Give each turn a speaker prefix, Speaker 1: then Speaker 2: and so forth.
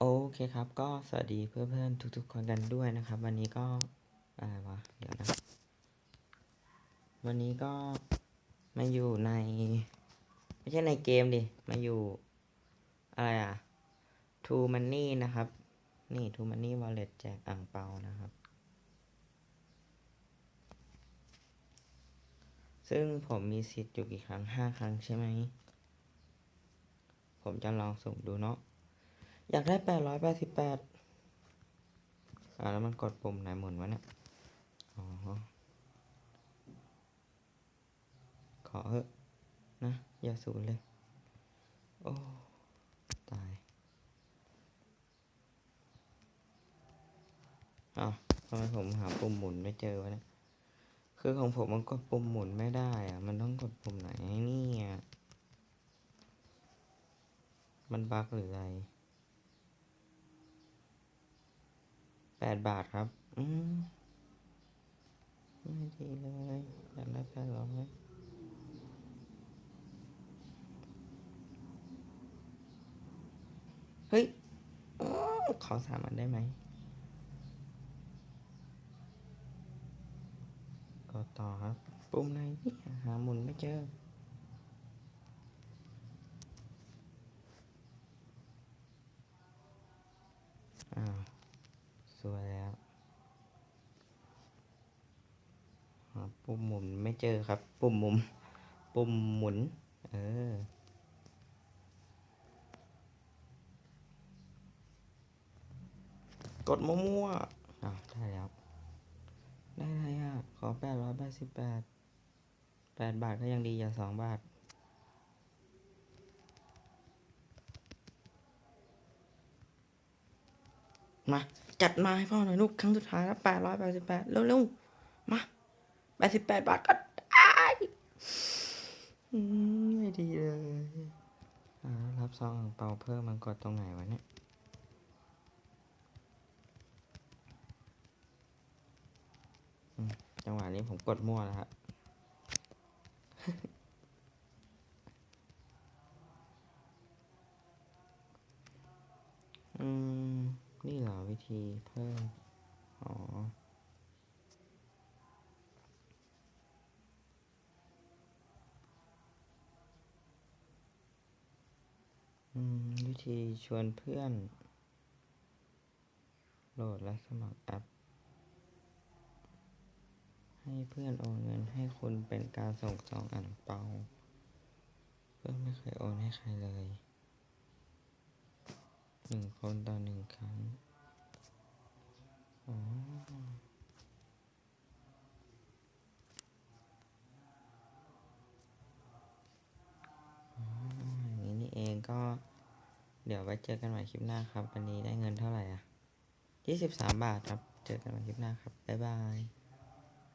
Speaker 1: โอเคครับก็สวัสดีเพื่อนๆทุกๆคนกันด้วยนะครับ วันนี้ก็อะไรวะเดี๋ยวนะ วันนี้ก็มาอยู่ใน ไม่ใช่ในเกมดิ มาอยู่ อะไรอะ True Money นะครับ นี่ True Money Wallet แจกอ่างเปานะครับ ซึ่งผมมีสิทธิ์อยู่กี่ครั้งห้าครั้งใช่ไหม ผมจะลองสุ่มดูเนาะ อยากได้แปดร้อยแปดสิบแปดอ่าแล้วมันกดปุ่มไหนหมุนวะเนี่ย อ๋อ ขอเถอะนะ อย่าสูญเลย โอ้ ตายอ้าวทำไมผมหาปุ่มหมุนไม่เจอวะเนี่ย คือของผมมันกดปุ่มหมุนไม่ได้อะมันต้องกดปุ่มไหนนี่ยมันบั๊กหรืออะไร แปดบาทครับ อืมไม่ดีเลยอยากได้แปดร้อยเฮ้ยอขอสามอันได้ไหมกดต่อครับ ปุ่มไหนนี่หาหมุนไม่เจออ้าว สวแล้วปุ่มหมุนไม่เจอครับ ปุ่มหมุนปุ่มหมุน เออกดมั่วๆอ้าวได้แล้ว ได้ไรอะ ขอแปดร้อยแปดสิบแปดแปดบาทก็ยังดีอย่าสองบาท มา จัดมาให้พ่อหน่อยลูกครั้งสุดท้ายแล้วแปดร้อยแปดสิบแปดเร็วๆมาแปดสิบแปดบาทก็ได้ไม่ดีเลยรับซองเปาเพิ่มมันกดตรงไหนวะเนี่ยจังหวะนี้ผมกดมั่วแล้วครับอืม นี่เหรอวิธีเพิ่ม อ๋ออืมวิธีชวนเพื่อน โหลดและสมัครแอป ให้เพื่อนโอนเงินให้คุณเป็นการส่งซองอ่างเปา เพื่อนไม่เคยโอนให้ใครเลย หนึ่งคนต่อหนึ่งครั้งอ๋ออย่างนี้นี่เองก็เดี๋ยวไว้เจอกันใหม่คลิปหน้าครับ วันนี้ได้เงินเท่าไหร่อะยี่สิบสามบาทครับ เจอกันใหม่คลิปหน้าครับ บ๊ายบาย